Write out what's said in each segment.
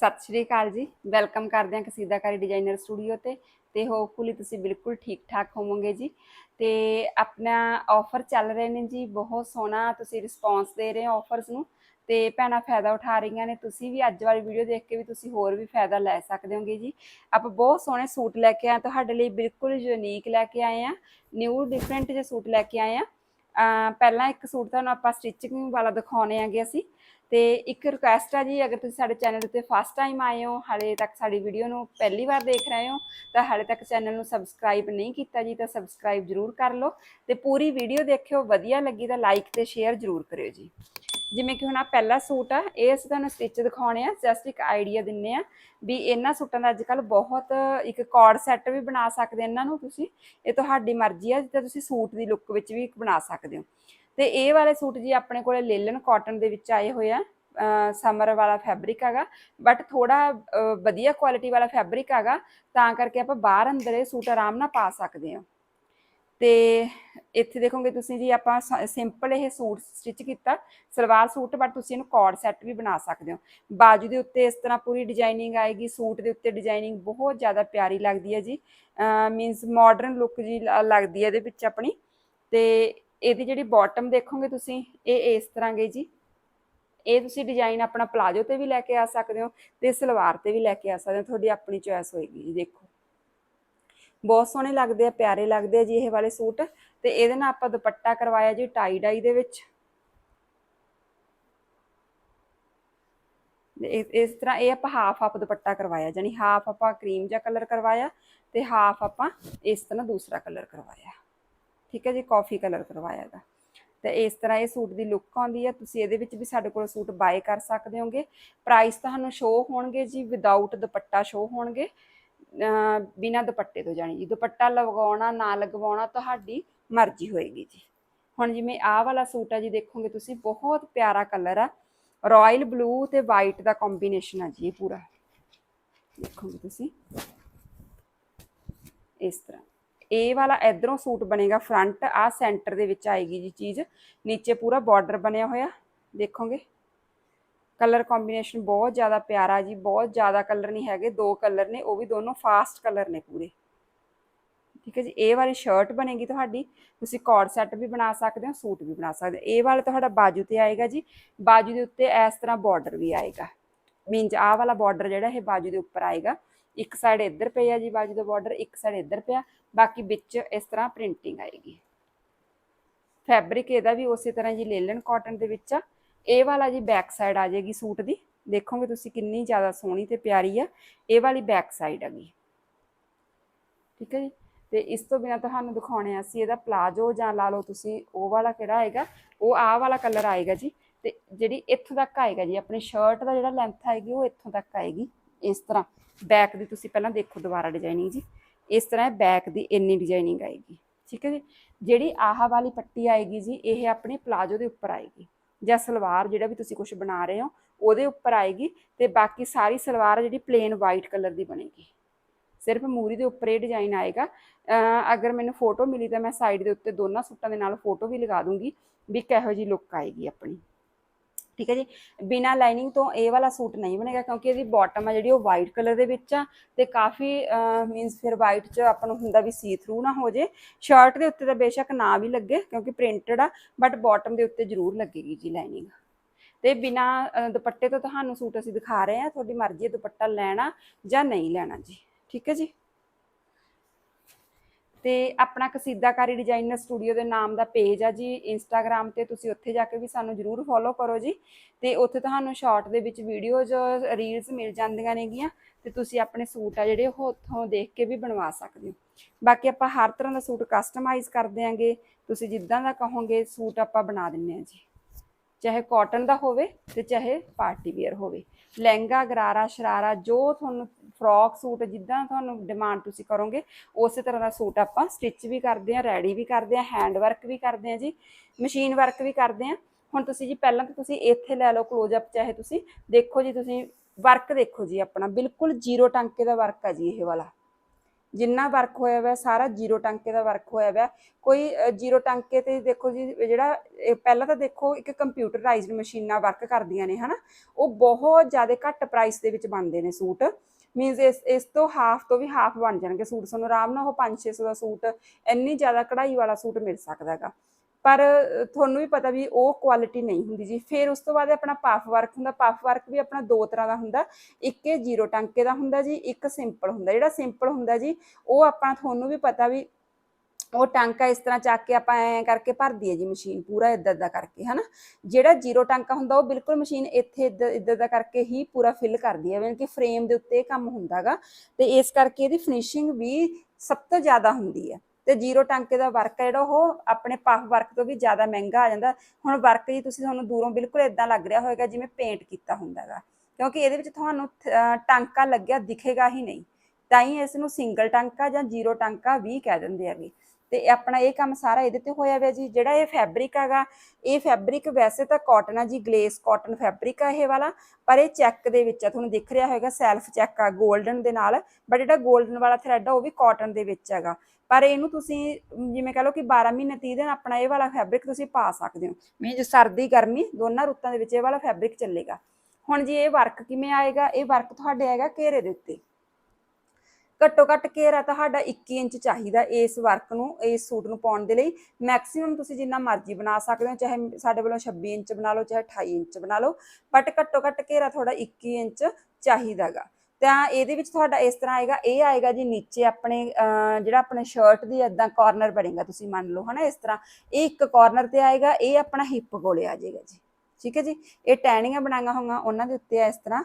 ਸਤਿ ਸ਼੍ਰੀ ਅਕਾਲ ਜੀ। ਵੈਲਕਮ ਕਰਦੇ ਹਾਂ ਕਸੀਦਾਕਾਰੀ ਡਿਜ਼ਾਈਨਰ ਸਟੂਡੀਓ ਤੇ। ਤੇ ਹੋਪਫੁਲੀ ਤੁਸੀਂ ਬਿਲਕੁਲ ਠੀਕ ਠਾਕ ਹੋਵੋਗੇ ਜੀ। ਤੇ ਆਪਣਾ ਆਫਰ ਚੱਲ ਰਹੇ ਨੇ ਜੀ, ਬਹੁਤ ਸੋਹਣਾ ਤੁਸੀਂ ਰਿਸਪੌਂਸ ਦੇ ਰਹੇ ਹੋ ਆਫਰਸ ਨੂੰ। ਤੇ ਭੈਣਾਂ ਫਾਇਦਾ ਉਠਾ ਰਹੀਆਂ ਨੇ, ਤੁਸੀਂ ਵੀ ਅੱਜ ਵਾਲੀ ਵੀਡੀਓ ਦੇਖ ਕੇ ਵੀ ਤੁਸੀਂ ਹੋਰ ਵੀ ਫਾਇਦਾ ਲੈ ਸਕਦੇ ਹੋਗੇ ਜੀ। ਆਪਾਂ ਬਹੁਤ ਸੋਹਣੇ ਸੂਟ ਲੈ ਕੇ ਆਏ ਹਾਂ, ਤੁਹਾਡੇ ਲਈ ਬਿਲਕੁਲ ਯੂਨੀਕ ਲੈ ਕੇ ਆਏ ਆ ਨਿਊ ਡਿਫਰੈਂਟ ਜਿਹੇ ਸੂਟ ਲੈ ਕੇ ਆਏ ਆ ਪਹਿਲਾਂ ਇੱਕ ਸੂਟ ਤੁਹਾਨੂੰ ਆਪਾਂ ਸਟਿਚਿੰਗ ਵਾਲਾ ਦਿਖਾਉਣੇ ਆਗੇ ਅਸੀਂ। ਤੇ ਇੱਕ ਰਿਕੁਐਸਟ ਆ ਜੀ, ਅਗਰ ਤੁਸੀਂ ਸਾਡੇ ਚੈਨਲ ਉੱਤੇ ਫਸਟ ਟਾਈਮ ਆਏ ਹੋ, ਹਾਲੇ ਤੱਕ ਸਾਡੀ ਵੀਡੀਓ ਨੂੰ ਪਹਿਲੀ ਵਾਰ ਦੇਖ ਰਹੇ ਹੋ, ਤਾਂ ਹਾਲੇ ਤੱਕ ਚੈਨਲ ਨੂੰ ਸਬਸਕ੍ਰਾਈਬ ਨਹੀਂ ਕੀਤਾ ਜੀ, ਤਾਂ ਸਬਸਕ੍ਰਾਈਬ ਜਰੂਰ ਕਰ ਲਓ ਤੇ ਪੂਰੀ ਵੀਡੀਓ ਦੇਖਿਓ, ਵਧੀਆ ਲੱਗੀ ਤਾਂ ਲਾਈਕ ਤੇ ਸ਼ੇਅਰ ਜਰੂਰ ਕਰਿਓ ਜੀ। ਜਿਵੇਂ ਕਿ ਹੁਣ ਆ ਪਹਿਲਾ ਸੂਟ ਆ, ਇਹ ਅਸੀਂ ਤੁਹਾਨੂੰ ਸਟਿਚ ਦਿਖਾਉਣੇ ਆ ਜਸਟ ਇੱਕ ਆਈਡੀਆ ਦਿੰਨੇ ਆ ਵੀ ਇਹਨਾਂ ਸੂਟਾਂ ਦਾ ਅੱਜ ਕੱਲ ਬਹੁਤ ਇੱਕ ਕਾਰਡ ਸੈੱਟ ਵੀ ਬਣਾ ਸਕਦੇ ਇਹਨਾਂ ਨੂੰ ਤੁਸੀਂ, ਇਹ ਤੁਹਾਡੀ ਮਰਜ਼ੀ ਆ, ਜਿੱਦਾਂ ਤੁਸੀਂ ਸੂਟ ਦੀ ਲੁੱਕ ਵਿੱਚ ਵੀ ਇੱਕ ਬਣਾ ਸਕਦੇ ਹੋ। ਤੇ ਇਹ ਵਾਲੇ ਸੂਟ ਜੀ ਆਪਣੇ ਕੋਲੇ ਲੇਲਨ ਕਾਟਨ ਦੇ ਵਿੱਚ ਆਏ ਹੋਏ ਆ ਸਮਰ ਵਾਲਾ ਫੈਬਰਿਕ ਹੈਗਾ ਬਟ ਥੋੜਾ ਵਧੀਆ ਕੁਆਲਿਟੀ ਵਾਲਾ ਫੈਬਰਿਕ ਹੈਗਾ, ਤਾਂ ਕਰਕੇ ਆਪਾਂ ਬਾਹਰ ਅੰਦਰ ਇਹ ਸੂਟ ਆਰਾਮ ਨਾਲ ਪਾ ਸਕਦੇ ਹਾਂ। ਤੇ ਇੱਥੇ ਦੇਖੋਗੇ ਤੁਸੀਂ ਜੀ ਆਪਾਂ ਸਿੰਪਲ ਇਹ ਸੂਟ ਸਟਿਚ ਕੀਤਾ, ਸਲਵਾਰ ਸੂਟ ਬਟ ਤੁਸੀਂ ਇਹਨੂੰ ਕੋਡ ਸੈੱਟ ਵੀ ਬਣਾ ਸਕਦੇ ਹੋ। ਬਾਜੂ ਦੇ ਉੱਤੇ ਇਸ ਤਰ੍ਹਾਂ ਪੂਰੀ ਡਿਜ਼ਾਈਨਿੰਗ ਆਏਗੀ, ਸੂਟ ਦੇ ਉੱਤੇ ਡਿਜ਼ਾਈਨਿੰਗ ਬਹੁਤ ਜ਼ਿਆਦਾ ਪਿਆਰੀ ਲੱਗਦੀ ਹੈ ਜੀ। ਮੀਨਸ ਮਾਡਰਨ ਲੁੱਕ ਜੀ ਲ- ਲੱਗਦੀ ਹੈ ਇਹਦੇ ਵਿੱਚ ਆਪਣੀ। ਤੇ ਇਹਦੀ ਜਿਹੜੀ ਬਾਟਮ ਦੇਖੋਗੇ ਤੁਸੀਂ, ਇਹ ਇਸ ਤਰ੍ਹਾਂ ਗਈ ਜੀ। ਇਹ ਤੁਸੀਂ ਡਿਜ਼ਾਈਨ ਆਪਣਾ ਪਲਾਜੋ ਤੇ ਵੀ ਲੈ ਕੇ ਆ ਸਕਦੇ ਹੋ ਤੇ ਸਲਵਾਰ ਤੇ ਵੀ ਲੈ ਕੇ ਆ ਸਕਦੇ ਹੋ, ਤੁਹਾਡੀ ਆਪਣੀ ਚੋਇਸ ਹੋਏਗੀ ਜੀ, ਦੇਖੋ। ਬਹੁਤ ਸੋਹਣੇ ਲੱਗਦੇ ਆ, ਪਿਆਰੇ ਲੱਗਦੇ ਆ ਜੀ ਇਹ ਵਾਲੇ ਸੂਟ ਤੇ ਇਹਦੇ ਨਾਲ ਆਪਾਂ ਦੁਪੱਟਾ ਕਰਵਾਇਆ ਜੀ ਟਾਈ ਡਾਈ ਦੇ ਵਿੱਚ। ਇਸ ਇਸ ਤਰ੍ਹਾਂ ਇਹ ਆਪਾਂ ਹਾਫ ਹਾਫ ਦੁਪੱਟਾ ਕਰਵਾਇਆ ਜਾਨੀ ਹਾਫ ਆਪਾਂ ਕਰੀਮ ਜਿਹਾ ਕਲਰ ਕਰਵਾਇਆ ਤੇ ਹਾਫ ਆਪਾਂ ਇਸ ਤਰ੍ਹਾਂ ਦੂਸਰਾ ਕਲਰ ਕਰਵਾਇਆ। ਠੀਕ ਹੈ ਜੀ ਕਾਫੀ ਕਲਰ ਕਰਵਾਇਆ ਦਾ ਤੇ ਇਸ ਤਰ੍ਹਾਂ ਇਹ ਸੂਟ ਦੀ ਲੁੱਕ ਆਉਂਦੀ ਹੈ। ਤੁਸੀਂ ਇਹਦੇ ਵਿੱਚ ਵੀ ਸਾਡੇ ਕੋਲ ਸੂਟ ਬਾਏ ਕਰ ਸਕਦੇ ਹੋਗੇ। ਪ੍ਰਾਈਸ ਤੁਹਾਨੂੰ ਸ਼ੋ ਹੋਣਗੇ ਜੀ ਵਿਦਆਊਟ ਦੁਪੱਟਾ ਸ਼ੋ ਹੋਣਗੇ। ਬਿਨਾ ਦੁਪੱਟੇ ਤੋਂ ਜਾਣੀ ਜੀ, ਦੁਪੱਟਾ ਲਗਾਉਣਾ ਨਾ ਲਗਵਾਉਣਾ ਤੁਹਾਡੀ ਮਰਜ਼ੀ ਹੋਏਗੀ ਜੀ। ਹੁਣ ਜਿਵੇਂ ਆਹ ਵਾਲਾ ਸੂਟ ਆ ਜੀ, ਦੇਖੋਗੇ ਤੁਸੀਂ, ਬਹੁਤ ਪਿਆਰਾ ਕਲਰ ਆ। ਰਾਇਲ ਬਲੂ ਤੇ ਵਾਈਟ ਦਾ ਕੰਬੀਨੇਸ਼ਨ ਆ ਜੀ ਇਹ ਪੂਰਾ। ਦੇਖੋਗੇ ਤੁਸੀਂ। ਇਸ ਤਰ੍ਹਾਂ। ਇਹ ਵਾਲਾ ਇਧਰੋਂ ਸੂਟ ਬਣੇਗਾ ਫਰੰਟ ਆ ਸੈਂਟਰ ਦੇ ਵਿੱਚ ਆਏਗੀ ਜੀ ਚੀਜ਼। ਨੀਚੇ ਪੂਰਾ ਬਾਰਡਰ ਬਣਿਆ ਹੋਇਆ, ਦੇਖੋਗੇ? ਕਲਰ ਕੰਬੀਨੇਸ਼ਨ ਬਹੁਤ ਜ਼ਿਆਦਾ ਪਿਆਰਾ ਜੀ, ਬਹੁਤ ਜ਼ਿਆਦਾ ਕਲਰ ਨਹੀਂ ਹੈਗੇ, ਦੋ ਕਲਰ ਨੇ, ਉਹ ਵੀ ਦੋਨੋਂ ਫਾਸਟ ਕਲਰ ਨੇ ਪੂਰੇ। ਠੀਕ ਹੈ ਜੀ, ਇਹ ਵਾਲੀ ਸ਼ਰਟ ਬਣੇਗੀ ਤੁਹਾਡੀ, ਤੁਸੀਂ ਕੋਡ ਸੈੱਟ ਵੀ ਬਣਾ ਸਕਦੇ ਹੋ, ਸੂਟ ਵੀ ਬਣਾ ਸਕਦੇ ਹੋ। ਇਹ ਵਾਲਾ ਤੁਹਾਡਾ ਬਾਜੂ ਤੇ ਆਏਗਾ ਜੀ, ਬਾਜੂ ਦੇ ਉੱਤੇ ਇਸ ਤਰ੍ਹਾਂ ਬਾਰਡਰ ਵੀ ਆਏਗਾ। ਮੀਨਸ ਆਹ ਵਾਲਾ ਬਾਰਡਰ ਜਿਹੜਾ ਇਹ ਬਾਜੂ ਦੇ ਉੱਪਰ ਆਏਗਾ ਇੱਕ ਸਾਈਡ ਇੱਧਰ ਪਿਆ ਜੀ ਬਾਜੂ ਦਾ ਬਾਰਡਰ ਇੱਕ ਸਾਈਡ ਇੱਧਰ ਪਿਆ। ਬਾਕੀ ਵਿੱਚ ਇਸ ਤਰ੍ਹਾਂ ਪ੍ਰਿੰਟਿੰਗ ਆਏਗੀ। ਫੈਬਰਿਕ ਇਹਦਾ ਵੀ ਉਸੇ ਤਰ੍ਹਾਂ ਜੀ ਲੇਲਨ ਕਾਟਨ ਦੇ ਵਿੱਚ ਆ। ਇਹ ਵਾਲਾ ਜੀ ਬੈਕ ਸਾਈਡ ਆ ਜਾਏਗੀ ਸੂਟ ਦੀ। ਦੇਖੋਗੇ ਤੁਸੀਂ ਕਿੰਨੀ ਜ਼ਿਆਦਾ ਸੋਹਣੀ ਤੇ ਪਿਆਰੀ ਆ। ਇਹ ਵਾਲੀ ਬੈਕ ਸਾਈਡ ਹੈਗੀ। ਠੀਕ ਹੈ ਜੀ? ਤੇ ਇਸ ਤੋਂ ਬਿਨਾ ਤੁਹਾਨੂੰ ਦਿਖਾਉਣੇ ਆ ਸੀ ਇਹਦਾ ਪਲਾਜੋ ਜਾਂ ਲਾ ਲਓ ਤੁਸੀਂ, ਉਹ ਵਾਲਾ ਕਿਹੜਾ ਆਏਗਾ? ਉਹ ਆਹ ਵਾਲਾ ਕਲਰ ਆਏਗਾ ਜੀ। ਤੇ ਜਿਹੜੀ ਇੱਥੋਂ ਤੱਕ ਆਏਗਾ ਜੀ, ਆਪਣੀ ਸ਼ਰਟ ਦਾ ਜਿਹੜਾ ਲੈਂਥ ਆਏਗੀ ਉਹ ਇੱਥੋਂ ਤੱਕ ਆਏਗੀ। ਇਸ ਤਰ੍ਹਾਂ। ਬੈਕ ਦੀ ਤੁਸੀਂ ਪਹਿਲਾਂ ਦੇਖੋ ਦੁਬਾਰਾ ਡਿਜ਼ਾਈਨਿੰਗ ਜੀ। ਇਸ ਤਰ੍ਹਾਂ ਬੈਕ ਦੀ ਇੰਨੀ ਡਿਜ਼ਾਈਨਿੰਗ ਆਏਗੀ। ਠੀਕ ਹੈ ਜੀ? ਜਿਹੜੀ ਆਹ ਵਾਲੀ ਪੱਟੀ ਆਏਗੀ ਜੀ, ਇਹ ਆਪਣੇ ਪਲਾਜੋ ਦੇ ਉੱਪਰ ਆਏਗੀ। ਜਾਂ ਸਲਵਾਰ ਜਿਹੜਾ ਵੀ ਤੁਸੀਂ ਕੁਝ ਬਣਾ ਰਹੇ ਹੋ, ਉਹਦੇ ਉੱਪਰ ਆਏਗੀ ਤੇ ਬਾਕੀ ਸਾਰੀ ਸਲਵਾਰ ਜਿਹੜੀ ਪਲੇਨ ਵਾਈਟ ਕਲਰ ਦੀ ਬਣੇਗੀ। ਸਿਰਫ ਮੂਰੀ ਦੇ ਉੱਪਰ ਇਹ ਡਿਜ਼ਾਈਨ ਆਏਗਾ। ਅਗਰ ਮੈਨੂੰ ਫੋਟੋ ਮਿਲੀ ਤਾਂ ਮੈਂ ਸਾਈਡ ਦੇ ਉੱਤੇ ਦੋਨਾਂ ਸੂਟਾਂ ਦੇ ਨਾਲ ਫੋਟੋ ਵੀ ਲਗਾ ਦੂੰਗੀ ਵੀ ਕਿਹੋ ਜੀ ਲੁੱਕ ਆਏਗੀ ਆਪਣੀ। ਠੀਕ ਹੈ ਜੀ, ਬਿਨਾ ਲਾਈਨਿੰਗ ਤੋਂ ਇਹ ਵਾਲਾ ਸੂਟ ਨਹੀਂ ਬਣੇਗਾ ਕਿਉਂਕਿ ਇਹਦੀ ਬਾਟਮ ਆ ਜਿਹੜੀ ਉਹ ਵਾਈਟ ਕਲਰ ਦੇ ਵਿੱਚ ਆ ਤੇ ਕਾਫੀ ਮੀਨਸ ਫਿਰ ਵਾਈਟ 'ਚ ਆਪਾਂ ਨੂੰ ਹੁੰਦਾ ਵੀ ਸੀ ਥਰੂ ਨਾ ਹੋ ਜੇ। ਸ਼ਰਟ ਦੇ ਉੱਤੇ ਤਾਂ ਬੇਸ਼ੱਕ ਨਾ ਵੀ ਲੱਗੇ ਕਿਉਂਕਿ ਪ੍ਰਿੰਟਡ ਆ ਬਟ ਬਾਟਮ ਦੇ ਉੱਤੇ ਜ਼ਰੂਰ ਲੱਗੇਗੀ ਜੀ ਲਾਈਨਿੰਗ ਤੇ ਬਿਨਾ ਦੁਪੱਟੇ ਤੋਂ ਤੁਹਾਨੂੰ ਸੂਟ ਅਸੀਂ ਦਿਖਾ ਰਹੇ ਹਾਂ, ਤੁਹਾਡੀ ਮਰਜ਼ੀ ਹੈ ਦੁਪੱਟਾ ਲੈਣਾ ਜਾਂ ਨਹੀਂ ਲੈਣਾ ਜੀ। ਠੀਕ ਹੈ ਜੀ? ਤੇ ਆਪਣਾ ਕਸੀਦਾਕਾਰੀ ਡਿਜ਼ਾਈਨਰ ਸਟੂਡੀਓ ਦੇ ਨਾਮ ਦਾ ਪੇਜ ਆ ਜੀ ਇੰਸਟਾਗ੍ਰam ਤੇ ਤੁਸੀਂ ਉੱਥੇ ਜਾ ਕੇ ਵੀ ਸਾਨੂੰ ਜਰੂਰ ਫੋਲੋ ਕਰੋ ਜੀ। ਤੇ ਉੱਥੇ ਤੁਹਾਨੂੰ ਸ਼ਾਰਟ ਦੇ ਵਿੱਚ ਵੀਡੀਓਜ਼ ਰੀਲਸ ਮਿਲ ਜਾਂਦੀਆਂ ਨੇਗੀਆਂ ਤੇ ਤੁਸੀਂ ਆਪਣੇ ਸੂਟ ਆ ਜਿਹੜੇ ਉਹ ਉੱਥੋਂ ਦੇਖ ਕੇ ਵੀ ਬਣਵਾ ਸਕਦੇ ਹੋ। ਬਾਕੀ ਆਪਾਂ ਹਰ ਤਰ੍ਹਾਂ ਦਾ ਸੂਟ ਕਸਟਮਾਈਜ਼ ਕਰ ਦਿਆਂਗੇ। ਤੁਸੀਂ ਜਿੱਦਾਂ ਦਾ ਕਹੋਗੇ ਸੂਟ ਆਪਾਂ ਬਣਾ ਦਿੰਨੇ ਆ ਜੀ। ਚਾਹੇ ਕਾਟਨ ਦਾ ਹੋਵੇ ਤੇ ਚਾਹੇ ਪਾਰਟੀ ਵੇਅਰ ਹੋਵੇ। ਲਹਿੰਗਾ, ਗਰਾਰਾ, ਸ਼ਰਾਰਾ ਜੋ ਤੁਹਾਨੂੰ ਫਰੋਕ ਸੂਟ ਜਿੱਦਾਂ ਤੁਹਾਨੂੰ ਡਿਮਾਂਡ ਤੁਸੀਂ ਕਰੋਗੇ, ਉਸੇ ਤਰ੍ਹਾਂ ਦਾ ਸੂਟ ਆਪਾਂ ਸਟਿਚ ਵੀ ਕਰਦੇ ਆ ਰੈਡੀ ਵੀ ਕਰਦੇ ਆ ਹੈਂਡ ਵਰਕ ਵੀ ਕਰਦੇ ਆ ਜੀ ਮਸ਼ੀਨ ਵਰਕ ਵੀ ਕਰਦੇ ਆ ਹੁਣ ਤੁਸੀਂ ਜੀ ਪਹਿਲਾਂ ਤਾਂ ਤੁਸੀਂ ਇੱਥੇ ਲੈ ਲਓ ক্লোਜ਼ ਅਪ ਚਾਹੇ ਤੁਸੀਂ ਦੇਖੋ ਜੀ, ਤੁਸੀਂ ਵਰਕ ਦੇਖੋ ਜੀ ਆਪਣਾ, ਬਿਲਕੁਲ ਜ਼ੀਰੋ ਟਾਂਕੇ ਦਾ ਵਰਕ ਆ ਜੀ ਇਹ ਵਾਲਾ। ਜਿੰਨਾ ਵਰਕ ਹੋਇਆ ਹੋਇਆ ਸਾਰਾ ਜ਼ੀਰੋ ਟਾਂਕੇ ਦਾ ਵਰਕ ਹੋਇਆ ਹੋਇਆ ਕੋਈ ਜ਼ੀਰੋ ਟਾਂਕੇ ਤੇ ਦੇਖੋ ਜੀ, ਜਿਹੜਾ ਪਹਿਲਾਂ ਤਾਂ ਦੇਖੋ ਇੱਕ ਕੰਪਿਊਟਰਾਈਜ਼ਡ ਮਸ਼ੀਨਾਂ ਵਰਕ ਕਰਦੀਆਂ ਨੇ, ਹਨਾ? ਉਹ ਬਹੁਤ ਜ਼ਿਆਦਾ ਘੱਟ ਪ੍ਰਾਈਸ ਦੇ ਵਿੱਚ ਬਣਦੇ ਨੇ ਸੂਟ। ਮੀਨਸ ਇਸ ਇਸ ਤੋਂ ਹਾਫ ਤੋਂ ਵੀ ਹਾਫ ਬਣ ਜਾਣਗੇ ਸੂਟ। ਤੁਹਾਨੂੰ ਆਰਾਮ ਨਾਲ ਉਹ 5-600 ਦਾ ਸੂਟ, ਇੰਨੀ ਜ਼ਿਆਦਾ ਕਢਾਈ ਵਾਲਾ ਸੂਟ ਮਿਲ ਸਕਦਾ ਹੈਗਾ। ਪਰ ਤੁਹਾਨੂੰ ਵੀ ਪਤਾ ਵੀ ਉਹ ਕੁਆਲਿਟੀ ਨਹੀਂ ਹੁੰਦੀ ਜੀ। ਫਿਰ ਉਸ ਤੋਂ ਬਾਅਦ ਆਪਣਾ ਪਫ ਵਰਕ ਹੁੰਦਾ। ਪਫ ਵਰਕ ਵੀ ਆਪਣਾ ਦੋ ਤਰ੍ਹਾਂ ਦਾ ਹੁੰਦਾ। ਇੱਕ ਇਹ ਜ਼ੀਰੋ ਟਾਂਕੇ ਦਾ ਹੁੰਦਾ ਜੀ, ਇੱਕ ਸਿੰਪਲ ਹੁੰਦਾ। ਜਿਹੜਾ ਸਿੰਪਲ ਹੁੰਦਾ ਜੀ, ਉਹ ਆਪਾਂ ਤੁਹਾਨੂੰ ਵੀ ਪਤਾ ਵੀ ਉਹ ਟਾਂਕਾ ਇਸ ਤਰ੍ਹਾਂ ਚੱਕ ਕੇ ਆਪਾਂ ਐਂ ਕਰਕੇ ਭਰਦੀ ਹੈ ਜੀ ਮਸ਼ੀਨ ਪੂਰਾ ਇਦਾਂ ਦਾ ਕਰਕੇ, ਹਨਾ? ਜਿਹੜਾ ਜ਼ੀਰੋ ਟਾਂਕਾ ਹੁੰਦਾ ਉਹ ਬਿਲਕੁਲ ਮਸ਼ੀਨ ਇੱਥੇ ਇੱਦਾਂ ਦਾ ਕਰਕੇ ਹੀ ਪੂਰਾ ਫਿਲ ਕਰਦੀ ਹੈ ਯਾਨੀ ਕਿ ਫਰੇਮ ਦੇ ਉੱਤੇ ਕੰਮ ਹੁੰਦਾਗਾ ਤੇ ਇਸ ਕਰਕੇ ਇਹਦੀ ਫਿਨਿਸ਼ਿੰਗ ਵੀ ਸਭ ਤੋਂ ਜ਼ਿਆਦਾ ਹੁੰਦੀ ਹੈ ਤੇ ਜ਼ੀਰੋ ਟਾਂਕੇ ਦਾ ਵਰਕ ਹੈ ਜਿਹੜਾ, ਉਹ ਆਪਣੇ ਪਫ ਵਰਕ ਤੋਂ ਵੀ ਜ਼ਿਆਦਾ ਮਹਿੰਗਾ ਆ ਜਾਂਦਾ। ਹੁਣ ਵਰਕ ਜੀ ਤੁਸੀਂ ਤੁਹਾਨੂੰ ਦੂਰੋਂ ਬਿਲਕੁਲ ਇਦਾਂ ਲੱਗ ਰਿਹਾ ਹੋਵੇਗਾ ਜਿਵੇਂ ਪੇਂਟ ਕੀਤਾ ਹੁੰਦਾਗਾ ਕਿਉਂਕਿ ਇਹਦੇ ਵਿੱਚ ਤੁਹਾਨੂੰ ਟਾਂਕਾ ਲੱਗਿਆ ਦਿਖੇਗਾ ਹੀ ਨਹੀਂ। ਤਾਂ ਹੀ ਇਸ ਨੂੰ ਸਿੰਗਲ ਟਾਂਕਾ ਜਾਂ ਜ਼ੀਰੋ ਟਾਂਕਾ ਵੀ ਕਹਿ ਦਿੰਦੇ ਹੈਗੇ। ਤੇ ਆਪਣਾ ਇਹ ਕੰਮ ਸਾਰਾ ਇਹਦੇ ਤੇ ਹੋਇਆ ਹੋਇਆ ਜੀ। ਜਿਹੜਾ ਇਹ ਫੈਬਰਿਕ ਹੈਗਾ, ਇਹ ਫੈਬਰਿਕ ਵੈਸੇ ਤਾਂ ਕਾਟਨ ਆ ਜੀ ਗਲੇਸ ਕਾਟਨ ਫੈਬਰਿਕ ਆ ਇਹ ਵਾਲਾ, ਪਰ ਇਹ ਚੈੱਕ ਦੇ ਵਿੱਚ ਆ, ਤੁਹਾਨੂੰ ਦਿਖ ਰਿਹਾ ਹੋਏਗਾ ਸੈਲਫ ਚੈੱਕ ਆ 골ਡਨ ਦੇ ਨਾਲ। ਬਟ ਜਿਹੜਾ 골ਡਨ ਵਾਲਾ ਥਰੈਡ ਆ, ਉਹ ਵੀ ਕਾਟਨ ਦੇ ਵਿੱਚ ਹੈਗਾ। ਪਰ ਇਹਨੂੰ ਤੁਸੀਂ, ਜਿਵੇਂ ਕਹ ਲਓ ਕਿ 12 ਮਹੀਨੇ 30 ਦਿਨ ਆਪਣਾ ਇਹ ਵਾਲਾ ਫੈਬਰਿਕ ਤੁਸੀਂ ਪਾ ਸਕਦੇ ਹੋ। ਮੀਨਸ ਸਰਦੀ, ਗਰਮੀ, ਦੋਨਾਂ ਰੁੱਤਾਂ ਦੇ ਵਿੱਚ ਇਹ ਵਾਲਾ ਫੈਬਰਿਕ ਚੱਲੇਗਾ। ਹੁਣ ਜੀ ਇਹ ਵਰਕ ਕਿਵੇਂ ਆਏਗਾ? ਇਹ ਵਰਕ ਤੁਹਾਡੇ ਆਏਗਾ ਘੇਰੇ ਦੇ ਉੱਤੇ। ਘੱਟੋ ਘੱਟ ਘੇਰਾ ਤੁਹਾਡਾ 21 ਇੰਚ ਚਾਹੀਦਾ ਇਸ ਵਰਕ ਨੂੰ, ਇਸ ਸੂਟ ਨੂੰ ਪਾਉਣ ਦੇ ਲਈ। ਮੈਕਸਿਮਮ ਤੁਸੀਂ ਜਿੰਨਾ ਮਰਜ਼ੀ ਬਣਾ ਸਕਦੇ ਹੋ, ਚਾਹੇ ਸਾਡੇ ਵੱਲੋਂ 26 ਇੰਚ ਬਣਾ ਲਓ, ਚਾਹੇ 28 ਇੰਚ ਬਣਾ ਲਓ ਬਟ ਘੱਟੋ ਘੱਟ ਘੇਰਾ ਤੁਹਾਡਾ 21 ਇੰਚ ਚਾਹੀਦਾਗਾ ਤਾਂ ਇਹਦੇ ਵਿੱਚ ਤੁਹਾਡਾ ਇਸ ਤਰ੍ਹਾਂ ਆਏਗਾ, ਇਹ ਆਏਗਾ ਜੀ ਨੀਚੇ ਆਪਣੇ ਜਿਹੜਾ ਆਪਣੇ ਸ਼ਰਟ ਦੀ ਇਦਾਂ ਕਾਰਨਰ ਬਣੇਗਾ, ਤੁਸੀਂ ਮੰਨ ਲਓ, ਹਨਾ, ਇਸ ਤਰ੍ਹਾਂ। ਇਹ ਇੱਕ ਕਾਰਨਰ ਤੇ ਆਏਗਾ, ਇਹ ਆਪਣਾ ਹਿੱਪ ਕੋਲੇ ਆ ਜਾਏਗਾ ਜੀ। ਠੀਕ ਹੈ ਜੀ? ਇਹ ਟੈਣੀਆਂ ਬਣਾਈਆਂ ਹੋਈਆਂ, ਉਹਨਾਂ ਦੇ ਉੱਤੇ ਇਸ ਤਰ੍ਹਾਂ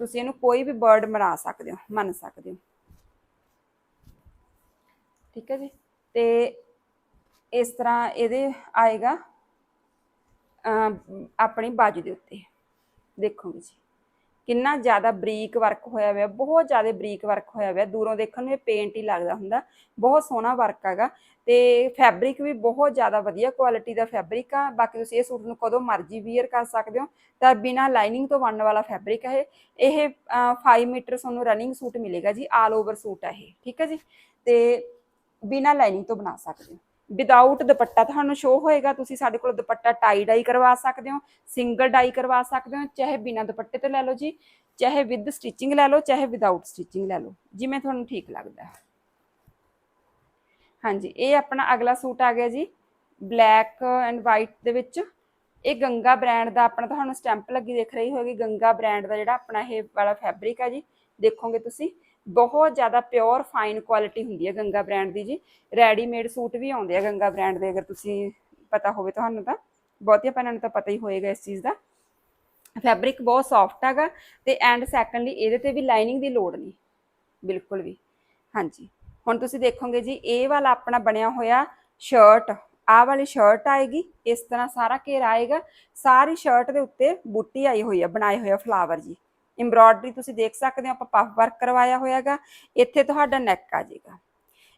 ਤੁਸੀਂ ਇਹਨੂੰ ਕੋਈ ਵੀ ਬਰਡ ਬਣਾ ਸਕਦੇ ਹੋ, ਮੰਨ ਸਕਦੇ ਹੋ। ਠੀਕ ਹੈ ਜੀ? ਤੇ ਇਸ ਤਰ੍ਹਾਂ ਇਹਦੇ ਆਏਗਾ ਆਪਣੀ ਬਾਜੂ ਦੇ ਉੱਤੇ। ਦੇਖੋਗੇ ਜੀ, ਕਿੰਨਾ ਜ਼ਿਆਦਾ ਬਰੀਕ ਵਰਕ ਹੋਇਆ ਹੋਇਆ, ਬਹੁਤ ਜ਼ਿਆਦਾ ਬਰੀਕ ਵਰਕ ਹੋਇਆ ਹੋਇਆ। ਦੂਰੋਂ ਦੇਖਣ ਨੂੰ ਇਹ ਪੇਂਟ ਹੀ ਲੱਗਦਾ ਹੁੰਦਾ। ਬਹੁਤ ਸੋਹਣਾ ਵਰਕ ਹੈਗਾ। ਤੇ ਫੈਬਰਿਕ ਵੀ ਬਹੁਤ ਜ਼ਿਆਦਾ ਵਧੀਆ ਕੁਆਲਿਟੀ ਦਾ ਫੈਬਰਿਕ ਆ। ਬਾਕੀ ਤੁਸੀਂ ਇਹ ਸੂਟ ਨੂੰ ਕਦੋਂ ਮਰਜ਼ੀ ਵੀਅਰ ਕਰ ਸਕਦੇ ਹੋ। ਤਾਂ ਬਿਨਾ ਲਾਈਨਿੰਗ ਤੋਂ ਬਣਨ ਵਾਲਾ ਫੈਬਰਿਕ ਹੈ ਇਹ। ਇਹ 5 ਮੀਟਰ ਤੁਹਾਨੂੰ ਰਨਿੰਗ ਸੂਟ ਮਿਲੇਗਾ ਜੀ। ਆਲ ਓਵਰ ਸੂਟ ਹੈ ਇਹ। ਠੀਕ ਹੈ ਜੀ? ਤੇ ਬਿਨਾ ਲਾਈਨਿੰਗ ਤੋਂ ਬਣਾ ਸਕਦੇ ਹੋ। ਵਿਦਆਊਟ ਦੁਪੱਟਾ ਤੁਹਾਨੂੰ ਸ਼ੋ ਹੋਏਗਾ, ਤੁਸੀਂ ਸਾਡੇ ਕੋਲ ਦੁਪੱਟਾ ਟਾਈ ਡਾਈ ਕਰਵਾ ਸਕਦੇ ਹੋ ਸਿੰਗਲ ਡਾਈ ਕਰਵਾ ਸਕਦੇ ਹੋ, ਚਾਹੇ ਬਿਨਾ ਦੁਪੱਟੇ ਤੋਂ ਲੈ ਲਓ ਜੀ, ਚਾਹੇ ਵਿਦ ਸਟਿਚਿੰਗ ਲੈ ਲਓ, ਚਾਹੇ ਵਿਦਆਊਟ ਸਟਿਚਿੰਗ ਲੈ ਲਓ, ਜਿਵੇਂ ਤੁਹਾਨੂੰ ਠੀਕ ਲੱਗਦਾ। ਹੈ ਹਾਂਜੀ, ਇਹ ਆਪਣਾ ਅਗਲਾ ਸੂਟ ਆ ਗਿਆ ਜੀ ਬਲੈਕ ਐਂਡ ਵਾਈਟ ਦੇ ਵਿੱਚ। ਇਹ ਗੰਗਾ ਬ੍ਰਾਂਡ ਦਾ ਆਪਣਾ ਤੁਹਾਨੂੰ ਸਟੈਂਪ ਲੱਗੀ ਦੇਖ ਰਹੀ ਹੋਗੀ ਗੰਗਾ ਬ੍ਰਾਂਡ ਦਾ ਜਿਹੜਾ ਆਪਣਾ ਇਹ ਵਾਲਾ ਫੈਬਰਿਕ ਹੈ ਜੀ, ਦੇਖੋਗੇ ਤੁਸੀਂ। ਬਹੁਤ ਜ਼ਿਆਦਾ ਪਿਓਰ ਫਾਈਨ ਕੁਆਲਿਟੀ ਹੁੰਦੀ ਹੈ ਗੰਗਾ ਬ੍ਰਾਂਡ ਦੀ ਜੀ। ਰੈਡੀਮੇਡ ਸੂਟ ਵੀ ਆਉਂਦੇ ਆ ਗੰਗਾ ਬ੍ਰਾਂਡ ਦੇ, ਅਗਰ ਤੁਸੀਂ ਪਤਾ ਹੋਵੇ ਤੁਹਾਨੂੰ ਤਾਂ। ਬਹੁਤੀਆਂ ਭੈਣਾਂ ਨੂੰ ਤਾਂ ਪਤਾ ਹੀ ਹੋਏਗਾ ਇਸ ਚੀਜ਼ ਦਾ। ਫੈਬਰਿਕ ਬਹੁਤ ਸੌਫਟ ਹੈਗਾ ਤੇ ਐਂਡ ਸੈਕੰਡਲੀ ਇਹਦੇ ਤੇ ਵੀ ਲਾਈਨਿੰਗ ਦੀ ਲੋੜ ਨਹੀਂ। ਬਿਲਕੁਲ ਵੀ। ਹਾਂਜੀ। ਹੁਣ ਤੁਸੀਂ ਦੇਖੋਗੇ ਜੀ, ਇਹ ਵਾਲਾ ਆਪਣਾ ਬਣਿਆ ਹੋਇਆ ਸ਼ਰਟ ਆਹ ਵਾਲੀ ਸ਼ਰਟ ਆਏਗੀ, ਇਸ ਤਰ੍ਹਾਂ ਸਾਰਾ ਘੇਰਾ ਆਏਗਾ। ਸਾਰੀ ਸ਼ਰਟ ਦੇ ਉੱਤੇ ਬੂਟੀ ਆਈ ਹੋਈ ਆ, ਬਣਾਏ ਹੋਇਆ ਫਲਾਵਰ ਜੀ। ਐਮਬ੍ਰੋਇਡਰੀ ਤੁਸੀਂ ਦੇਖ ਸਕਦੇ ਹੋ, ਆਪਾਂ ਪਫ ਵਰਕ ਕਰਵਾਇਆ ਹੋਇਆਗਾ, ਇੱਥੇ ਤੁਹਾਡਾ ਨੈਕ ਆ ਜਾਏਗਾ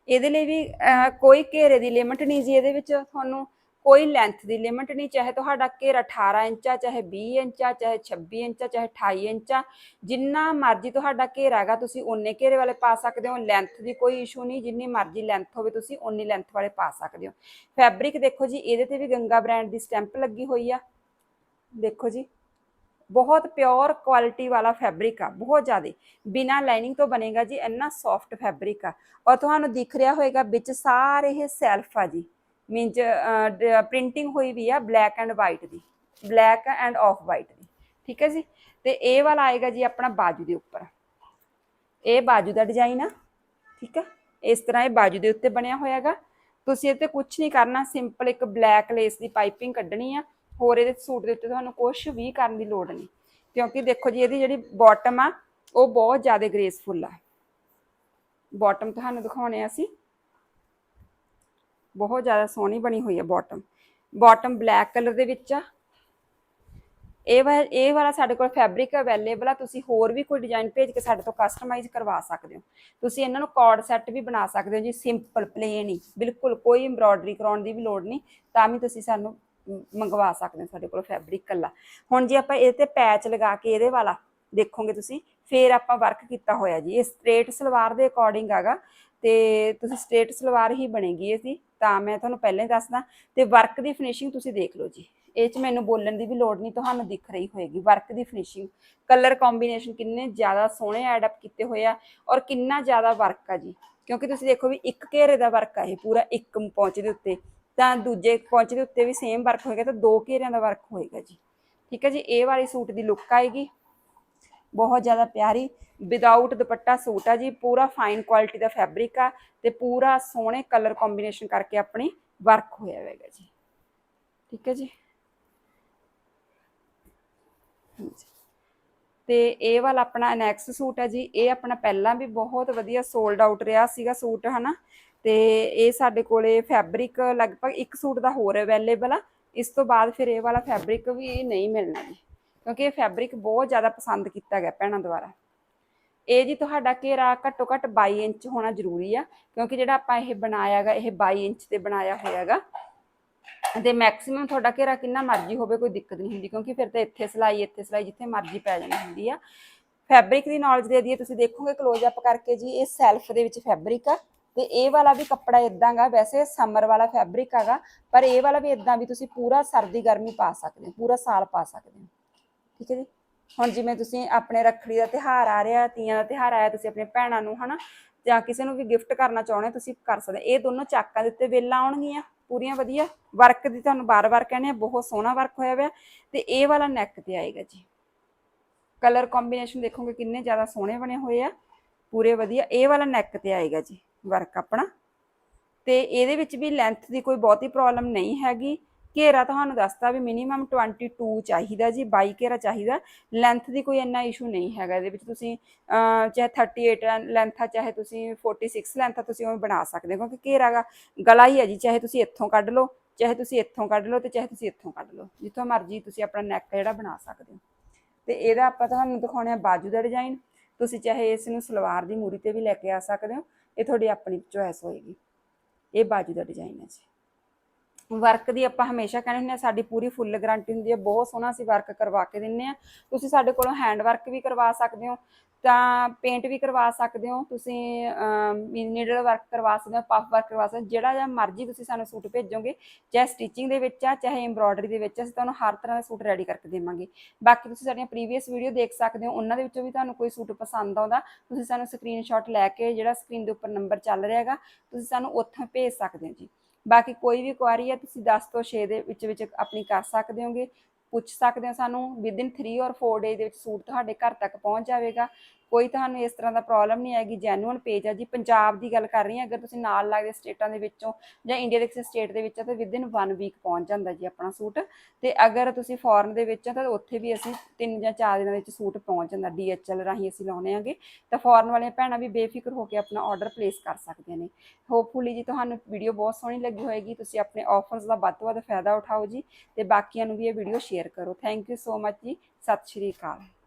ਇਹਦੇ ਲਈ ਵੀ ਕੋਈ ਘੇਰੇ ਦੀ ਲਿਮਟ ਨਹੀਂ ਜੀ ਇਹਦੇ ਵਿੱਚ, ਤੁਹਾਨੂੰ ਕੋਈ ਲੈਂਥ ਦੀ ਲਿਮਟ ਨਹੀਂ, ਚਾਹੇ ਤੁਹਾਡਾ ਘੇਰਾ 18 ਇੰਚ ਆ, ਚਾਹੇ 20 ਇੰਚ ਆ, ਚਾਹੇ 26 ਇੰਚ ਆ, ਚਾਹੇ 28 ਇੰਚ ਆ, ਜਿੰਨਾ ਮਰਜ਼ੀ ਤੁਹਾਡਾ ਘੇਰਾ ਹੈਗਾ, ਤੁਸੀਂ ਓਨੇ ਘੇਰੇ ਵਾਲੇ ਪਾ ਸਕਦੇ ਹੋ ਲੈਂਥ ਦੀ ਕੋਈ ਇਸ਼ੂ ਨਹੀਂ, ਜਿੰਨੀ ਮਰਜ਼ੀ ਲੈਂਥ ਹੋਵੇ, ਤੁਸੀਂ ਓਨੀ ਲੈਂਥ ਵਾਲੇ ਪਾ ਸਕਦੇ ਹੋ। ਫੈਬਰਿਕ ਦੇਖੋ ਜੀ, ਇਹਦੇ ਤੇ ਵੀ ਗੰਗਾ ਬ੍ਰਾਂਡ ਦੀ ਸਟੈਂਪ ਲੱਗੀ ਹੋਈ ਆ। ਦੇਖੋ ਜੀ। ਬਹੁਤ ਪਿਓਰ ਕੁਆਲਿਟੀ ਵਾਲਾ ਫੈਬਰਿਕ ਆ, ਬਹੁਤ ਜ਼ਿਆਦਾ। ਬਿਨਾ ਲਾਈਨਿੰਗ ਤੋਂ ਬਣੇਗਾ ਜੀ, ਇੰਨਾ ਸੌਫਟ ਫੈਬਰਿਕ ਆ। ਔਰ ਤੁਹਾਨੂੰ ਦਿਖ ਰਿਹਾ ਹੋਏਗਾ ਵਿੱਚ ਸਾਰੇ ਇਹ ਸੈਲਫ ਆ ਜੀ। ਮੀਨਸ ਪ੍ਰਿੰਟਿੰਗ ਹੋਈ ਵੀ ਆ ਬਲੈਕ ਐਂਡ ਵਾਈਟ ਦੀ। ਬਲੈਕ ਐਂਡ ਆਫ ਵਾਈਟ ਦੀ। ਠੀਕ ਹੈ ਜੀ? ਤੇ ਇਹ ਵਾਲਾ ਆਏਗਾ ਜੀ ਆਪਣਾ ਬਾਜੂ ਦੇ ਉੱਪਰ। ਇਹ ਬਾਜੂ ਦਾ ਡਿਜ਼ਾਈਨ ਆ। ਠੀਕ ਆ? ਇਸ ਤਰ੍ਹਾਂ ਇਹ ਬਾਜੂ ਦੇ ਉੱਤੇ ਬਣਿਆ ਹੋਇਆਗਾ। ਤੁਸੀਂ ਇਹ ਤੇ ਕੁਝ ਨਹੀਂ ਕਰਨਾ ਸਿੰਪਲ ਇੱਕ ਬਲੈਕ ਲੇਸ ਦੀ ਪਾਈਪਿੰਗ ਕੱਢਣੀ ਆ। ਹੋਰ ਇਹਦੇ ਸੂਟ ਦੇ ਉੱਤੇ ਤੁਹਾਨੂੰ ਕੁਝ ਵੀ ਕਰਨ ਦੀ ਲੋੜ ਨਹੀਂ। ਕਿਉਂਕਿ ਦੇਖੋ ਜੀ, ਇਹਦੀ ਜਿਹੜੀ ਬਾਟਮ ਆ, ਉਹ ਬਹੁਤ ਜ਼ਿਆਦਾ ਗ੍ਰੇਸਫੁਲ ਆ। ਬਾਟਮ ਤੁਹਾਨੂੰ ਦਿਖਾਉਣੇ ਆ ਅਸੀਂ। ਬਹੁਤ ਜ਼ਿਆਦਾ ਸੋਹਣੀ ਬਣੀ ਹੋਈ ਹੈ ਬਾਟਮ ਬਾਟਮ ਬਲੈਕ ਕਲਰ ਦੇ ਵਿੱਚ ਆ। ਇਹ ਵਾ ਇਹ ਵਾਲਾ ਸਾਡੇ ਕੋਲ ਫੈਬਰਿਕ ਅਵੇਲੇਬਲ ਆ, ਤੁਸੀਂ ਹੋਰ ਵੀ ਕੋਈ ਡਿਜ਼ਾਈਨ ਭੇਜ ਕੇ ਸਾਡੇ ਤੋਂ ਕਸਟਮਾਈਜ਼ ਕਰਵਾ ਸਕਦੇ ਹੋ। ਤੁਸੀਂ ਇਹਨਾਂ ਨੂੰ ਕਾਰਡ ਸੈੱਟ ਵੀ ਬਣਾ ਸਕਦੇ ਹੋ ਜੀ ਸਿੰਪਲ ਪਲੇਨ ਹੀ। ਬਿਲਕੁਲ ਕੋਈ ਐਮਬ੍ਰੋਇਡਰੀ ਕਰਾਉਣ ਦੀ ਵੀ ਲੋੜ ਨਹੀਂ, ਤਾਂ ਵੀ ਤੁਸੀਂ ਸਾਨੂੰ ਮੰਗਵਾ ਸਕਦੇ ਹੋ ਸਾਡੇ ਕੋਲ ਫੈਬਰਿਕ ਕੱਲਾ ਹੁਣ ਜੇ ਆਪਾਂ ਇਹਦੇ ਤੇ ਪੈਚ ਲਗਾ ਕੇ ਇਹਦੇ ਵਾਲਾ ਦੇਖੋਗੇ ਤੁਸੀਂ, ਫੇਰ ਆਪਾਂ ਵਰਕ ਕੀਤਾ ਹੋਇਆ ਜੀ। ਇਹ ਸਟ੍ਰੇਟ ਸਲਵਾਰ ਦੇ ਅਕੋਰਡਿੰਗ ਹੈਗਾ ਤੇ ਤੁਸੀਂ ਸਟ੍ਰੇਟ ਸਲਵਾਰ ਹੀ ਬਣੇਗੀ ਇਹ ਸੀ ਤਾਂ ਮੈਂ ਤੁਹਾਨੂੰ ਪਹਿਲਾਂ ਹੀ ਦੱਸਦਾ। ਤੇ ਵਰਕ ਦੀ ਫਿਨਿਸ਼ਿੰਗ ਤੁਸੀਂ ਦੇਖ ਲਓ ਜੀ। ਇਹ ਚ ਮੈਨੂੰ ਬੋਲਣ ਦੀ ਵੀ ਲੋੜ ਨਹੀਂ, ਤੁਹਾਨੂੰ ਦਿਖ ਰਹੀ ਹੋਏਗੀ। ਵਰਕ ਦੀ ਫਿਨਿਸ਼ਿੰਗ ਕਲਰ ਕੰਬੀਨੇਸ਼ਨ ਕਿੰਨੇ ਜ਼ਿਆਦਾ ਸੋਹਣੇ ਐਡ ਅਪ ਕੀਤੇ ਹੋਏ ਆ ਔਰ ਕਿੰਨਾ ਜ਼ਿਆਦਾ ਵਰਕ ਆ ਜੀ। ਕਿਉਂਕਿ ਤੁਸੀਂ ਦੇਖੋ ਵੀ ਇੱਕ ਘੇਰੇ ਦਾ ਵਰਕ ਆ ਇਹ, ਪੂਰਾ ਇੱਕ ਪੌਂਚ ਦੇ ਉੱਤੇ। ਤਾਂ ਦੂਜੇ ਪੌਂਚ ਦੇ ਉੱਤੇ ਵੀ ਸੇਮ ਵਰਕ ਹੋਏਗਾ, ਤਾਂ ਦੋ ਘੇਰਿਆਂ ਦਾ ਵਰਕ ਹੋਏਗਾ ਜੀ। ਠੀਕ ਹੈ ਜੀ, ਇਹ ਵਾਲੀ ਸੂਟ ਦੀ ਲੁੱਕ ਆਏਗੀ। ਬਹੁਤ ਜ਼ਿਆਦਾ ਪਿਆਰੀ। ਵਿਦਆਊਟ ਦੁਪੱਟਾ ਸੂਟ ਆ ਜੀ, ਪੂਰਾ ਫਾਈਨ ਕੁਆਲਿਟੀ ਦਾ ਫੈਬਰਿਕ ਆ ਤੇ ਪੂਰਾ ਸੋਹਣੇ ਕਲਰ ਕੰਬੀਨੇਸ਼ਨ ਕਰਕੇ ਆਪਣੀ ਵਰਕ ਹੋਇਆ ਹੋਵੇਗਾ ਜੀ। ਠੀਕ ਹੈ ਜੀ। ਤੇ ਇਹ ਵਾਲਾ ਆਪਣਾ ਅਨੈਕਸ ਸੂਟ ਹੈ ਜੀ, ਇਹ ਆਪਣਾ ਪਹਿਲਾਂ ਵੀ ਬਹੁਤ ਵਧੀਆ ਸੋਲਡ ਆਊਟ ਰਿਹਾ ਸੀਗਾ ਸੂਟ, ਹਨਾ? ਤੇ ਇਹ ਸਾਡੇ ਕੋਲੇ ਫੈਬਰਿਕ ਲਗਭਗ ਇੱਕ ਸੂਟ ਦਾ ਹੋਰ ਅਵੇਲੇਬਲ ਆ। ਇਸ ਤੋਂ ਬਾਅਦ ਫਿਰ ਇਹ ਵਾਲਾ ਫੈਬਰਿਕ ਵੀ ਨਹੀਂ ਮਿਲਣਾ ਜੀ, ਕਿਉਂਕਿ ਇਹ ਫੈਬਰਿਕ ਬਹੁਤ ਜ਼ਿਆਦਾ ਪਸੰਦ ਕੀਤਾ ਗਿਆ ਭੈਣਾਂ ਦੁਆਰਾ। ਇਹ ਜੀ ਤੁਹਾਡਾ ਘੇਰਾ ਘੱਟੋ ਘੱਟ 22 ਇੰਚ ਹੋਣਾ ਜ਼ਰੂਰੀ ਆ, ਕਿਉਂਕਿ ਜਿਹੜਾ ਆਪਾਂ ਇਹ ਬਣਾਇਆਗਾ ਇਹ 22 ਇੰਚ ਤੇ ਬਣਾਇਆ ਹੋਇਆਗਾ ਤੇ ਮੈਕਸਿਮਮ ਤੁਹਾਡਾ ਘੇਰਾ ਕਿੰਨਾ ਮਰਜ਼ੀ ਹੋਵੇ, ਕੋਈ ਦਿੱਕਤ ਨਹੀਂ ਹੁੰਦੀ, ਕਿਉਂਕਿ ਫਿਰ ਤਾਂ ਇੱਥੇ ਸਿਲਾਈ ਇੱਥੇ ਸਿਲਾਈ ਜਿੱਥੇ ਮਰਜ਼ੀ ਪੈ ਜਾਣੀ ਹੁੰਦੀ ਆ। ਫੈਬਰਿਕ ਦੀ ਨੌਲੇਜ ਦੇ ਦਈਏ ਤੁਸੀਂ ਦੇਖੋਗੇ ਕਲੋਜ਼ ਅਪ ਕਰਕੇ ਜੀ, ਇਹ ਸੈਲਫ ਦੇ ਵਿੱਚ ਫੈਬਰਿਕ ਆ। ਤੇ ਇਹ ਵਾਲਾ ਵੀ ਕੱਪੜਾ ਇਦਾਂਗਾ ਵੈਸੇ ਸਮਰ ਵਾਲਾ ਫੈਬਰਿਕ ਹੈਗਾ, ਪਰ ਇਹ ਵਾਲਾ ਵੀ ਇਦਾਂ ਵੀ ਤੁਸੀਂ ਪੂਰਾ ਸਰਦੀ ਗਰਮੀ ਪਾ ਸਕਦੇ ਹੋ, ਪੂਰਾ ਸਾਲ ਪਾ ਸਕਦੇ ਹੋ। ਠੀਕ ਹੈ ਜੀ? ਹੁਣ ਜਿਵੇਂ ਤੁਸੀਂ ਆਪਣੇ ਰੱਖੜੀ ਦਾ ਤਿਹਾਰ ਆ ਰਿਹਾ, ਤੀਆਂ ਦਾ ਤਿਹਾਰ ਆਇਆ, ਤੁਸੀਂ ਆਪਣੇ ਭੈਣਾਂ ਨੂੰ ਹਨਾ, ਜਾਂ ਕਿਸੇ ਨੂੰ ਵੀ ਗਿਫਟ ਕਰਨਾ ਚਾਹੁੰਦੇ ਹੋ, ਤੁਸੀਂ ਕਰ ਸਕਦੇ ਇਹ ਦੋਨੋਂ ਚਾਕਾਂ ਦੇ ਉੱਤੇ ਵੇਲਾਂ ਆਉਣਗੀਆਂ, ਪੂਰੀਆਂ ਵਧੀਆ। ਵਰਕ ਦੀ ਤੁਹਾਨੂੰ ਬਾਰ-ਬਾਰ ਕਹਿੰਦੇ ਆ, ਬਹੁਤ ਸੋਹਣਾ ਵਰਕ ਹੋਇਆ ਹੋਇਆ ਤੇ ਇਹ ਵਾਲਾ ਨੈਕ ਤੇ ਆਏਗਾ ਜੀ। ਕਲਰ ਕੰਬੀਨੇਸ਼ਨ ਦੇਖੋਗੇ ਕਿੰਨੇ ਜ਼ਿਆਦਾ ਸੋਹਣੇ ਬਣੇ ਹੋਏ ਆ। ਪੂਰੇ ਵਧੀਆ। ਇਹ ਵਾਲਾ ਨੈਕ ਤੇ ਆਏਗਾ ਜੀ ਵਰਕ ਆਪਣਾ। ਤੇ ਇਹਦੇ ਵਿੱਚ ਵੀ ਲੈਂਥ ਦੀ ਕੋਈ ਬਹੁਤੀ ਪ੍ਰੋਬਲਮ ਨਹੀਂ ਹੈਗੀ। ਘੇਰਾ ਤੁਹਾਨੂੰ ਦੱਸਤਾ ਵੀ ਮਿਨੀਮਮ 22 ਚਾਹੀਦਾ ਜੀ 22 ਘੇਰਾ ਚਾਹੀਦਾ। ਲੈਂਥ ਦੀ ਕੋਈ ਇੰਨਾ ਇਸ਼ੂ ਨਹੀਂ ਹੈਗਾ। ਇਹਦੇ ਵਿੱਚ ਤੁਸੀਂ ਅਹ, ਚਾਹੇ 38 ਲੈਂਥ ਆ ਚਾਹੇ ਤੁਸੀਂ 46 ਲੈਂਥ ਆ ਤੁਸੀਂ ਉਵੇਂ ਬਣਾ ਸਕਦੇ ਹੋ ਕਿਉਂਕਿ ਘੇਰਾ ਗਲਾ ਹੀ ਹੈ ਜੀ। ਚਾਹੇ ਤੁਸੀਂ ਇੱਥੋਂ ਕੱਢ ਲਓ ਚਾਹੇ ਤੁਸੀਂ ਇੱਥੋਂ ਕੱਢ ਲਓ ਤੇ ਚਾਹੇ ਤੁਸੀਂ ਇੱਥੋਂ ਕੱਢ ਲਓ। ਜਿੱਥੋਂ ਮਰਜ਼ੀ ਤੁਸੀਂ ਆਪਣਾ ਨੈਕ ਜਿਹੜਾ ਬਣਾ ਸਕਦੇ ਹੋ। ਤੇ ਇਹਦਾ ਆਪਾਂ ਤੁਹਾਨੂੰ ਦਿਖਾਉਣੇ ਆ ਬਾਜੂ ਦਾ ਡਿਜ਼ਾਈਨ ਤੁਸੀਂ ਚਾਹੇ ਇਸ ਨੂੰ ਸਲਵਾਰ ਦੀ ਮੂਰੀ ਤੇ ਵੀ ਲੈ ਕੇ ਆ ਸਕਦੇ ਹੋ, ਇਹ ਤੁਹਾਡੀ ਆਪਣੀ ਚੋਇਸ ਹੋਏਗੀ। ਇਹ ਬਾਜੂ ਦਾ ਡਿਜ਼ਾਈਨ ਹੈ ਜੀ। ਵਰਕ ਦੀ ਆਪਾਂ ਹਮੇਸ਼ਾ ਕਹਿੰਦੇ ਹੁੰਦੇ ਆ ਸਾਡੀ ਪੂਰੀ ਫੁੱਲ ਗਾਰੰਟੀ ਹੁੰਦੀ ਹੈ ਬਹੁਤ ਸੋਹਣਾ ਅਸੀਂ ਵਰਕ ਕਰਵਾ ਕੇ ਦਿੰਨੇ ਆ ਤੁਸੀਂ ਸਾਡੇ ਕੋਲੋਂ ਹੈਂਡ ਵਰਕ ਵੀ ਕਰਵਾ ਸਕਦੇ ਹੋ ਤਾਂ ਪੇਂਟ ਵੀ ਕਰਵਾ ਸਕਦੇ ਹੋ ਤੁਸੀਂ ਨੀਡਲ ਵਰਕ ਕਰਵਾ ਸਕਦੇ ਹੋ ਪਫ ਵਰਕ ਕਰਵਾ ਸਕਦੇ ਹੋ ਜਿਹੜਾ ਜਿਹਾ ਮਰਜ਼ੀ ਤੁਸੀਂ ਸਾਨੂੰ ਸੂਟ ਭੇਜੋਗੇ ਚਾਹੇ ਸਟਿਚਿੰਗ ਦੇ ਵਿੱਚ ਆ ਚਾਹੇ ਐਮਬ੍ਰੋਇਡਰੀ ਦੇ ਵਿੱਚ ਆ, ਅਸੀਂ ਤੁਹਾਨੂੰ ਹਰ ਤਰ੍ਹਾਂ ਦਾ ਸੂਟ ਰੈਡੀ ਕਰਕੇ ਦੇਵਾਂਗੇ। ਬਾਕੀ ਤੁਸੀਂ ਸਾਡੀਆਂ ਪ੍ਰੀਵੀਅਸ ਵੀਡੀਓ ਦੇਖ ਸਕਦੇ ਹੋ ਉਹਨਾਂ ਦੇ ਵਿੱਚੋਂ ਵੀ ਤੁਹਾਨੂੰ ਕੋਈ ਸੂਟ ਪਸੰਦ ਆਉਂਦਾ ਤੁਸੀਂ ਸਾਨੂੰ ਸਕਰੀਨਸ਼ਾਟ ਲੈ ਕੇ ਜਿਹੜਾ ਸਕਰੀਨ ਦੇ ਉੱਪਰ ਨੰਬਰ ਚੱਲ ਰਿਹਾ ਹੈਗਾ ਤੁਸੀਂ ਸਾਨੂੰ ਉੱਥੋਂ ਭੇਜ ਸਕਦੇ ਹੋ ਜੀ। ਬਾਕੀ ਕੋਈ ਵੀ ਕੁਆਰੀ ਹੈ, ਤੁਸੀਂ 10 ਤੋਂ 6 ਦੇ ਵਿੱਚ ਵਿੱਚ ਆਪਣੀ ਕਰ ਸਕਦੇ ਹੋਗੇ, ਪੁੱਛ ਸਕਦੇ ਹੋ ਸਾਨੂੰ ਵਿਦਿਨ 3 ਔਰ 4 ਡੇ ਦੇ ਵਿੱਚ ਸੂਟ ਤੁਹਾਡੇ ਘਰ ਤੱਕ ਪਹੁੰਚ ਜਾਵੇਗਾ। ਕੋਈ ਤੁਹਾਨੂੰ ਇਸ ਤਰ੍ਹਾਂ ਦਾ ਪ੍ਰੋਬਲਮ ਨਹੀਂ ਆਏਗੀ ਜੈਨੂਅਨ ਪੇਜ ਆ ਜੀ। ਪੰਜਾਬ ਦੀ ਗੱਲ ਕਰ ਰਹੀ ਹਾਂ, ਅਗਰ ਤੁਸੀਂ ਨਾਲ ਲੱਗਦੇ ਸਟੇਟਾਂ ਦੇ ਵਿੱਚੋਂ ਜਾਂ ਇੰਡੀਆ ਦੇ ਕਿਸੇ ਸਟੇਟ ਦੇ ਵਿੱਚ ਆ, ਤਾਂ ਵਿਦਿਨ 1 ਵੀਕ ਪਹੁੰਚ ਜਾਂਦਾ ਜੀ ਆਪਣਾ ਸੂਟ। ਤੇ ਅਗਰ ਤੁਸੀਂ ਫੋਰਨ ਦੇ ਵਿੱਚ ਆ, ਤਾਂ ਉੱਥੇ ਵੀ ਅਸੀਂ 3 ਜਾਂ 4 ਦਿਨਾਂ ਦੇ ਵਿੱਚ ਸੂਟ ਪਹੁੰਚ ਜਾਂਦਾ DHL ਰਾਹੀਂ ਅਸੀਂ ਲਾਉਣੇ ਆਗੇ ਤਾਂ ਫੋਰਨ ਵਾਲੀਆਂ ਭੈਣਾਂ ਵੀ ਬੇਫਿਕਰ ਹੋ ਕੇ ਆਪਣਾ ਆਰਡਰ ਪਲੇਸ ਕਰ ਸਕਦੀਆਂ ਨੇ। ਹੋਪਫੁਲੀ ਜੀ ਤੁਹਾਨੂੰ ਵੀਡੀਓ ਬਹੁਤ ਸੋਹਣੀ ਲੱਗੀ ਹੋਏਗੀ। ਤੁਸੀਂ ਆਪਣੇ ਆਫਰਸ ਦਾ ਵੱਧ ਤੋਂ ਵੱਧ ਫਾਇਦਾ ਉਠਾਓ ਜੀ। ਤੇ ਬਾਕੀਆਂ ਨੂੰ ਵੀ ਇਹ ਵੀਡੀਓ ਸ਼ੇਅਰ ਕਰੋ। ਥੈਂਕ ਯੂ ਸੋ ਮਚ ਜੀ। ਸਤਿ ਸ਼੍ਰੀ ਅਕਾਲ।